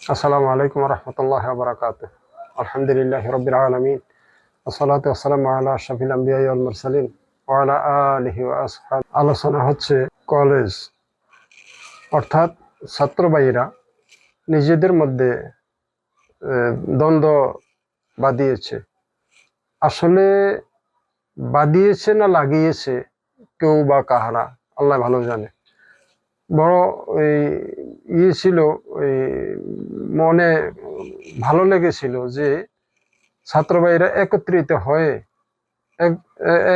আসসালামু আলাইকুম রহমতুল্লাহ বারকাত আলহামদুলিল্লাহ রবিল আলমিন। আসসালাতু আসসালামু আলা আশরাফিল আম্বিয়া ওয়াল মুরসালিন ওয়া আলা আলিহি আলোচনা হচ্ছে কলেজ। অর্থাৎ ছাত্রবাহীরা নিজেদের মধ্যে দ্বন্দ্ব বাঁধিয়েছে। আসলে বাঁধিয়েছে না লাগিয়েছে কেউ বা কাহারা, আল্লাহ ভালো জানে। বড় ইয়ে ছিল ওই মনে ভালো লেগেছিল যে ছাত্রবাহীরা একত্রিত হয়ে এক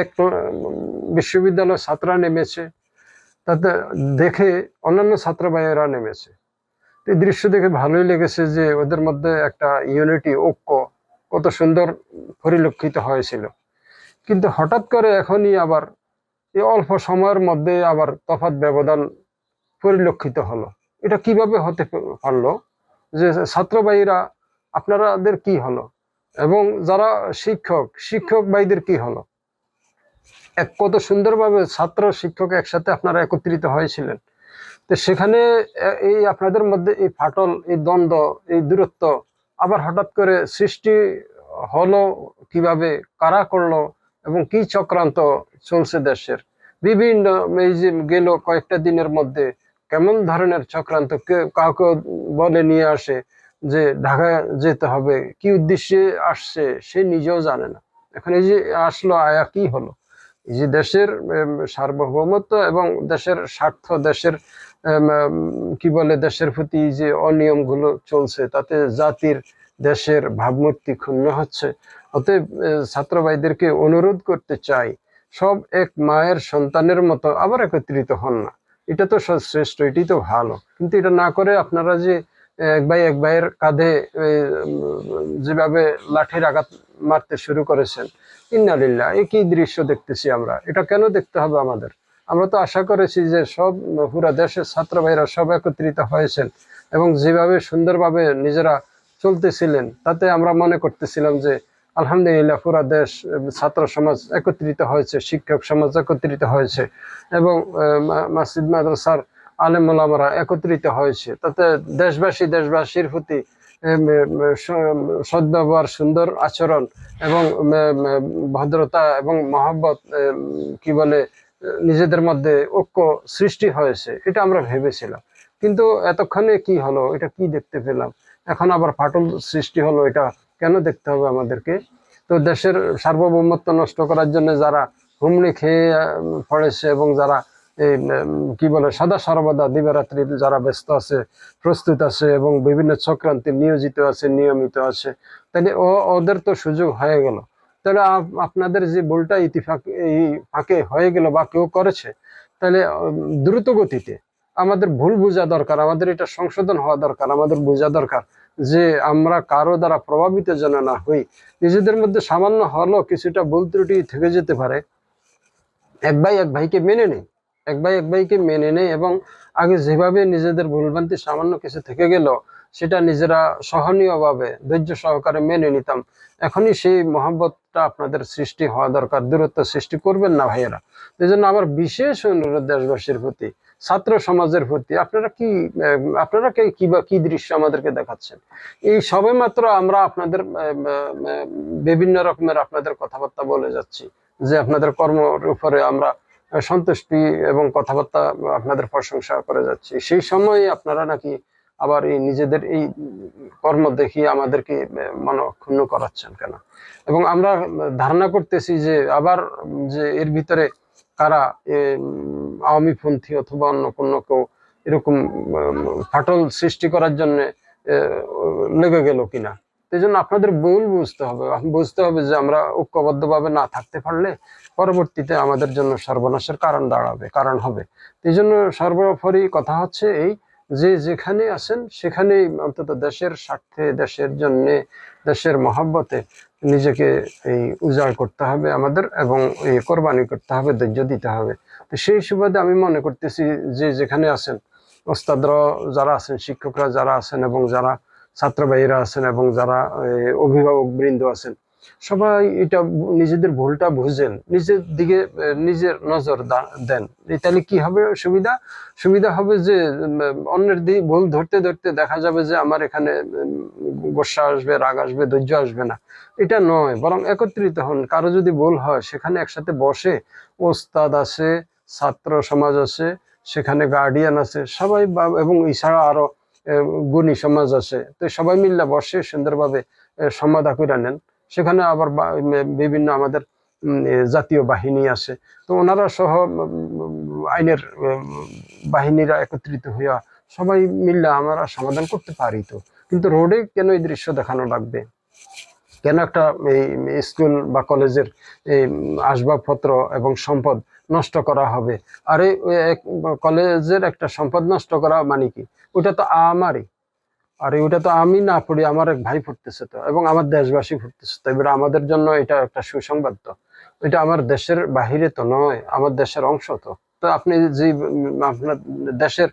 এক বিশ্ববিদ্যালয়ের ছাত্ররা নেমেছে। তাতে দেখে অন্যান্য ছাত্রবাহীরা নেমেছে। তো এই দৃশ্য দেখে ভালোই লেগেছে যে ওদের মধ্যে একটা ইউনিটি, ঐক্য কত সুন্দর পরিলক্ষিত হয়েছিল। কিন্তু হঠাৎ করে এখনই আবার এই অল্প সময়ের মধ্যে আবার তফাৎ ব্যবধান পরিলক্ষিত হলো। এটা কীভাবে হতে পারল? যে ছাত্রবাহীরা আপনারাদের কি হলো? এবং যারা শিক্ষক শিক্ষক ভাইদের কি হলো? এক কত সুন্দরভাবে ছাত্র শিক্ষক একসাথে আপনারা একত্রিত হয়েছিলেন। তো সেখানে এই আপনাদের মধ্যে এই ফাটল, এই দ্বন্দ্ব, এই দূরত্ব আবার হঠাৎ করে সৃষ্টি হলো কীভাবে, কারা করল এবং কি চক্রান্ত চলছে দেশের? বিভিন্ন এই যে গেল কয়েকটা দিনের মধ্যে কেমন ধরনের চক্রান্ত কাউকে বলে নিয়ে আসে যে ঢাকায় যেতে হবে? কি উদ্দেশ্যে আসছে সে নিজেও জানে না। এখন এই যে আসলো আয়া কি হলো? এই যে দেশের সার্বভৌমত্ব এবং দেশের স্বার্থ দেশের কি বলে দেশের প্রতি যে অনিয়মগুলো চলছে তাতে জাতির দেশের ভাবমূর্তি ক্ষুণ্ণ হচ্ছে। অতএব আহ, ছাত্র ভাইদেরকে অনুরোধ করতে চাই সব এক মায়ের সন্তানের মতো আবার একত্রিত হন না। এটা তো শ্রেষ্ঠ, এটাই তো ভালো। কিন্তু এটা না করে আপনারা যে এক ভাই এক ভাইয়ের কাঁধে যেভাবে লাঠির আঘাত মারতে শুরু করেছেন। ইন্নালিল্লাহ এই কি দৃশ্য দেখতেছি আমরা। এটা কেন দেখতে হবে আমাদের? আমরা তো আশা করেছি যে সব পুরা দেশের ছাত্র ভাইরা সব একত্রিত হয়েছেন এবং যেভাবে সুন্দরভাবে নিজেরা চলতেছিলেন, তাতে আমরা মনে করতেছিলাম যে আলহামদুলিল্লাহ পুরা দেশ ছাত্র সমাজ একত্রিত হয়েছে শিক্ষক সমাজ একত্রিত হয়েছে এবং আহ, মা- মাসজিদ মাদ্রাসার আলেম ওলামারা একত্রিত হয়েছে। তাতে দেশবাসী দেশবাসীর প্রতি সদ্ব্যবহার সুন্দর আচরণ এবং ভদ্রতা এবং মহাব্বত কি বলে নিজেদের মধ্যে ঐক্য সৃষ্টি হয়েছে এটা আমরা ভেবেছিলাম। কিন্তু এতক্ষণে কি হলো? এটা কি দেখতে পেলাম? এখন আবার ফাটল সৃষ্টি হলো এটা কেন দেখতে হবে আমাদেরকে? তো দেশের সার্বভৌমত্ব নষ্ট করার জন্য যারা হুমড়ি খেয়ে পড়েছে এবং যারা এই কি বলে, সদা সর্বদা দিবারাত্রি যারা ব্যস্ত আছে, প্রস্তুত আছে এবং বিভিন্ন চক্রান্তে নিয়োজিত আছে, নিয়মিত আছে, তাহলে ও, ওদের তো সুযোগ হয়ে গেল। তাহলে আপ- আপনাদের যে ভুলটা ইতিফাক এই ফাঁকে হয়ে গেল বা কেউ করেছে, তাহলে দ্রুত গতিতে আমাদের ভুল বোঝা দরকার, আমাদের এটা সংশোধন হওয়া দরকার, আমাদের বোঝা দরকার। যে আমরা কারও দ্বারা প্রভাবিত যেন না হই, নিজেদের মধ্যে সামান্য হলো কিছুটা ভুল ত্রুটি থেকে যেতে পারে। এক ভাই এক ভাইকে মেনে নেই, এক ভাই এক ভাইকে মেনে নেই এবং আগে যেভাবে নিজেদের ভুলভ্রান্তি সামান্য কিছু থেকে গেল, সেটা নিজেরা সহনীয়ভাবে ধৈর্য সহকারে মেনে নিতাম। এখনই সেই মহব্বতটা আপনাদের সৃষ্টি হওয়া দরকার, দূরত্ব সৃষ্টি করবেন না ভাইয়েরা। এই জন্য আবার বিশেষ অনুরোধ দেশবাসীর প্রতি ছাত্র সমাজের প্রতি আপনারা কি আপনারা কি বা- কি দৃশ্য আমাদেরকে দেখাচ্ছেন? এই সবে মাত্র আমরা আপনাদের বিভিন্ন রকমের আপনাদের কথাবার্তা বলে যাচ্ছি, যে আপনাদের কর্মের উপরে আমরা সন্তুষ্টি এবং কথাবার্তা আপনাদের প্রশংসা করে যাচ্ছি। সেই সময় আপনারা নাকি আবার এই নিজেদের এই কর্ম দেখিয়ে আমাদেরকে মন ক্ষুণ্ণ করাচ্ছেন কেন? এবং আমরা ধারণা করতেছি যে আবার, যে এর ভিতরে কারা আওয়ামী পন্থী অথবা অন্য কোনো কেউ এরকম ফাটল সৃষ্টি করার জন্য লেগে গেল কিনা। এই জন্য আপনাদের ভুল বুঝতে হবে। বুঝতে হবে যে আমরা ঐক্যবদ্ধভাবে না থাকতে পারলে পরবর্তীতে আমাদের জন্য সর্বনাশের কারণ দাঁড়াবে, কারণ হবে। এই জন্য সর্বোপরি কথা হচ্ছে এই যে যেখানে আছেন সেখানেই অন্তত দেশের স্বার্থে, দেশের জন্যে, দেশের মহাব্বতে নিজেকে এই উজাড় করতে হবে আমাদের এবং এই কোরবানি করতে হবে, ধৈর্য দিতে হবে। তো সেই সুবাদে আমি মনে করতেছি যে যেখানে আছেন, ওস্তাদরা যারা আছেন, শিক্ষকরা যারা আছেন এবং যারা ছাত্রবাহীরা আছেন এবং যারা অভিভাবক বৃন্দ আছেন সবাই এটা নিজেদের ভুলটা বুঝেন। নিজের দিকে নিজের নজর দেন। তাহলে কি হবে সুবিধা? সুবিধা হবে যে অন্যের দিকে ভুল ধরতে ধরতে দেখা যাবে যে আমার এখানে গোসা আসবে, রাগ আসবে, ধৈর্য আসবে না। এটা নয়, বরং একত্রিত হন। কারও যদি ভুল হয়, সেখানে একসাথে বসে ওস্তাদ আছে, ছাত্র সমাজ আছে, সেখানে গার্ডিয়ান আছে, সবাই এবং এছাড়া আরও গুণী সমাজ আছে। তো সবাই মিল্লা বসে সুন্দরভাবে সমাধা করে নেন। সেখানে আবার বিভিন্ন আমাদের জাতীয় বাহিনী আছে তো ওনারা সহ আইনের বাহিনীরা একত্রিত হইয়া সবাই মিল্লা আমরা সমাধান করতে পারি তো। কিন্তু রোডে কেন এই দৃশ্য দেখানো লাগবে? কেন একটা এই স্কুল বা কলেজের এই আসবাবপত্র এবং সম্পদ নষ্ট করা হবে? আর কলেজের একটা সম্পদ নষ্ট করা মানে কি? ওটা তো আমারই। আর ওটা তো আমি না পড়ি, আমার এক ভাই পড়তেছে তো, এবং আমার দেশবাসী পড়তেছে তো, এবার আমাদের জন্য এটা একটা সুসংবাদ তো। এটা আমার দেশের বাহিরে তো নয়, আমার দেশের অংশ তো। তো আপনি যে আপনার দেশের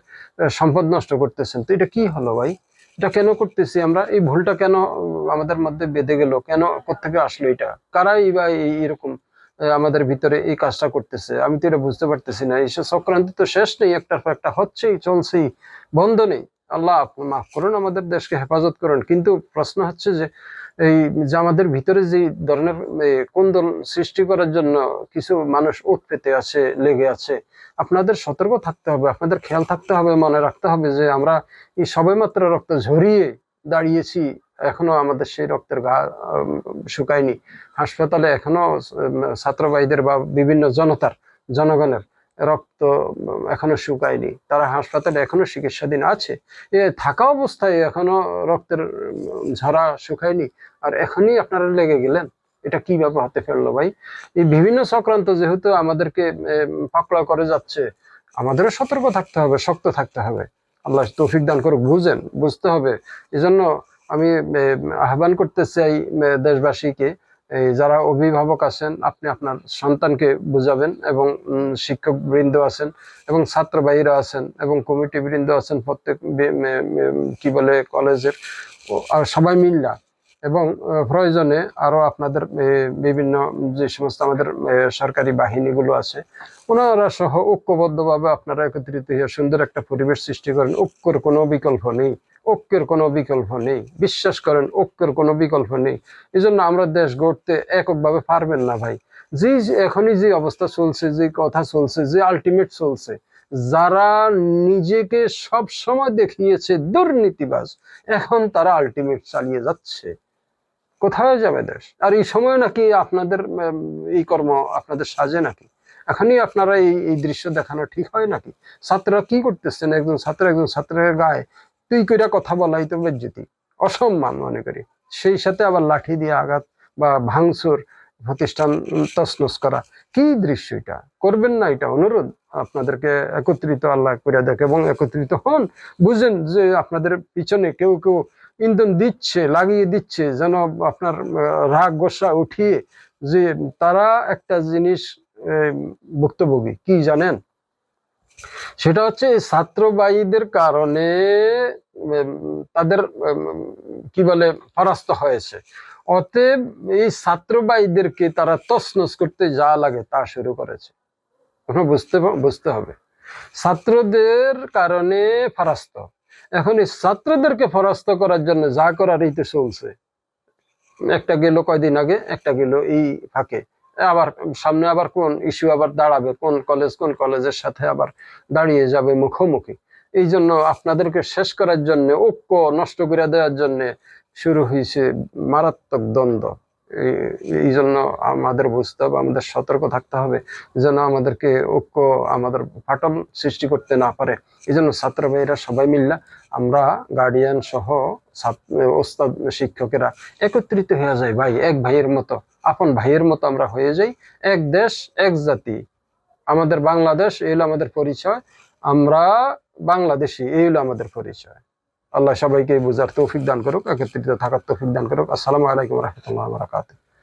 সম্পদ নষ্ট করতেছেন, তো এটা কি হলো ভাই? এটা কেন করতেছি আমরা? এই ভুলটা কেন আমাদের মধ্যে বেঁধে গেল? কেন কোথেকে আসলো এটা? কারাই বা এরকম আমাদের ভিতরে এই কাজটা করতেছে? আমি তো এটা বুঝতে পারতেছি না। এইসব সংক্রান্ত তো শেষ নেই, একটার পর একটা হচ্ছেই, চলছেই, বন্ধ নেই। আল্লাহ আপনি মাফ করুন, আমাদের দেশকে হেফাজত করুন। কিন্তু প্রশ্ন হচ্ছে যে, এই যে আমাদের ভিতরে যে ধরনের কোন্দল সৃষ্টি করার জন্য কিছু মানুষ উৎ পেতে আছে, লেগে আছে, আপনাদের সতর্ক থাকতে হবে, আপনাদের খেয়াল থাকতে হবে, মনে রাখতে হবে যে আমরা এই সবেমাত্র রক্ত ঝরিয়ে দাঁড়িয়েছি, এখনও আমাদের সেই রক্তের গা শুকায়নি। হাসপাতালে এখনও ছাত্রবাহীদের বা বিভিন্ন জনতার, জনগণের রক্ত এখনও শুকায়নি, তারা হাসপাতালে এখনও চিকিৎসাধীন আছে, এ থাকা অবস্থায় এখনও রক্তের ঝরা শুকায়নি, আর এখনই আপনারা লেগে গেলেন, এটা কীভাবে হতে ফেলল ভাই? এই বিভিন্ন চক্রান্ত যেহেতু আমাদেরকে পাকড়া করে যাচ্ছে, আমাদেরও সতর্ক থাকতে হবে, শক্ত থাকতে হবে, আল্লাহ তৌফিক দান করে বুঝেন, বুঝতে হবে, এজন্য আমি আহ্বান করতে চাই দেশবাসীকে এই যারা অভিভাবক আছেন, আপনি আপনার সন্তানকে বুঝাবেন এবং শিক্ষক বৃন্দ আছেন এবং ছাত্র ভাইরা আছেন এবং কমিটি বৃন্দ আছেন প্রত্যেক কি বলে, কলেজের আর সবাই মিল্লা এবং প্রয়োজনে আরও আপনাদের বিভিন্ন যে সমস্ত আমাদের সরকারি বাহিনীগুলো আছে, ওনারা সহ ঐক্যবদ্ধভাবে আপনারা একত্রিত হয়ে সুন্দর একটা পরিবেশ সৃষ্টি করেন। ঐক্যর কোনো বিকল্প নেই। ঐক্যের কোনো বিকল্প নেই। বিশ্বাস করেন, ঐক্যের কোনো বিকল্প নেই। এই জন্য আমরা দেশ গড়তে এককভাবে পারবেন না ভাই। যে- এখনই যে অবস্থা চলছে, যে কথা চলছে, যে আলটিমেট চলছে, যারা নিজেকে সব সময় দেখিয়েছে দুর্নীতিবাজ, এখন তারা আলটিমেট চালিয়ে যাচ্ছে। কোথায় যাবে দেশ? আর এই সময় নাকি আপনাদের এই কর্ম আপনাদের সাজে নাকি? এখনই আপনারা এই এই দৃশ্য দেখানো ঠিক হয় নাকি? ছাত্ররা কি করতেছেন? একজন ছাত্র একজন ছাত্রের গায়ে তুই কইরা কথা বলাই তো বেজ্জতি। অসম্মান মনে করি। সেই সাথে আবার লাঠি দিয়ে আঘাত বা ভাঙচুর, প্রতিষ্ঠান তছনছ করা। কি দৃশ্য এটা? করবেন না এটা অনুরোধ? আপনাদেরকে একত্রিত আল্লাহ করে দেখে এবং একত্রিত হন। বুঝেন যে আপনাদের পিছনে কেউ কেউ ইন্ধন দিচ্ছে, লাগিয়ে দিচ্ছে, যেন আপনার রাগ গোসা উঠিয়ে যে তারা একটা জিনিস ভুক্তভোগী। কি জানেন? সেটা হচ্ছে ছাত্রবাহীদের কারণে তাদের কি বলে, পরাস্ত হয়েছে। অতএব এই ছাত্রবাহীদেরকে তারা তছনছ করতে যা লাগে তা শুরু করেছে। বুঝতে বুঝতে হবে। ছাত্রদের কারণে ফরাস্ত এখন এই ছাত্রদেরকে ফরাস্ত করার জন্য যা করার এই তো চলছে। একটা গেল কয়দিন আগে, একটা গেল এই ফাঁকে। আবার সামনে আবার কোন ইস্যু আবার দাঁড়াবে, কোন কলেজ কোন কলেজের সাথে আবার দাঁড়িয়ে যাবে মুখোমুখি। এই জন্য আপনাদেরকে শেষ করার জন্য, ঐক্য নষ্ট করে দেওয়ার জন্য শুরু হয়েছে মারাত্মক দ্বন্দ্ব। এই- জন্য আমাদের বুঝতে হবে, আমাদের সতর্ক থাকতে হবে যেন আমাদেরকে ঐক্য আমাদের ফাটল সৃষ্টি করতে না পারে। এই জন্য ছাত্র ভাইয়েরা সবাই মিল্লা আমরা গার্ডিয়ান সহ ওস্তাদ, শিক্ষকেরা একত্রিত হয়ে যায় ভাই, এক ভাইয়ের মতো। আপন ভাইয়ের মতো আমরা হয়ে যাই। এক দেশ, এক জাতি। আমাদের বাংলাদেশ, এই হলো আমাদের পরিচয়। আমরা বাংলাদেশি, এই হলো আমাদের পরিচয়। আল্লাহ সবাইকে বোঝার তৌফিক দান করুক, একত্রিত থাকার তৌফিক দান করুক। আসসালামু আলাইকুম রহমতুল্লাহ বারাকাতুহ।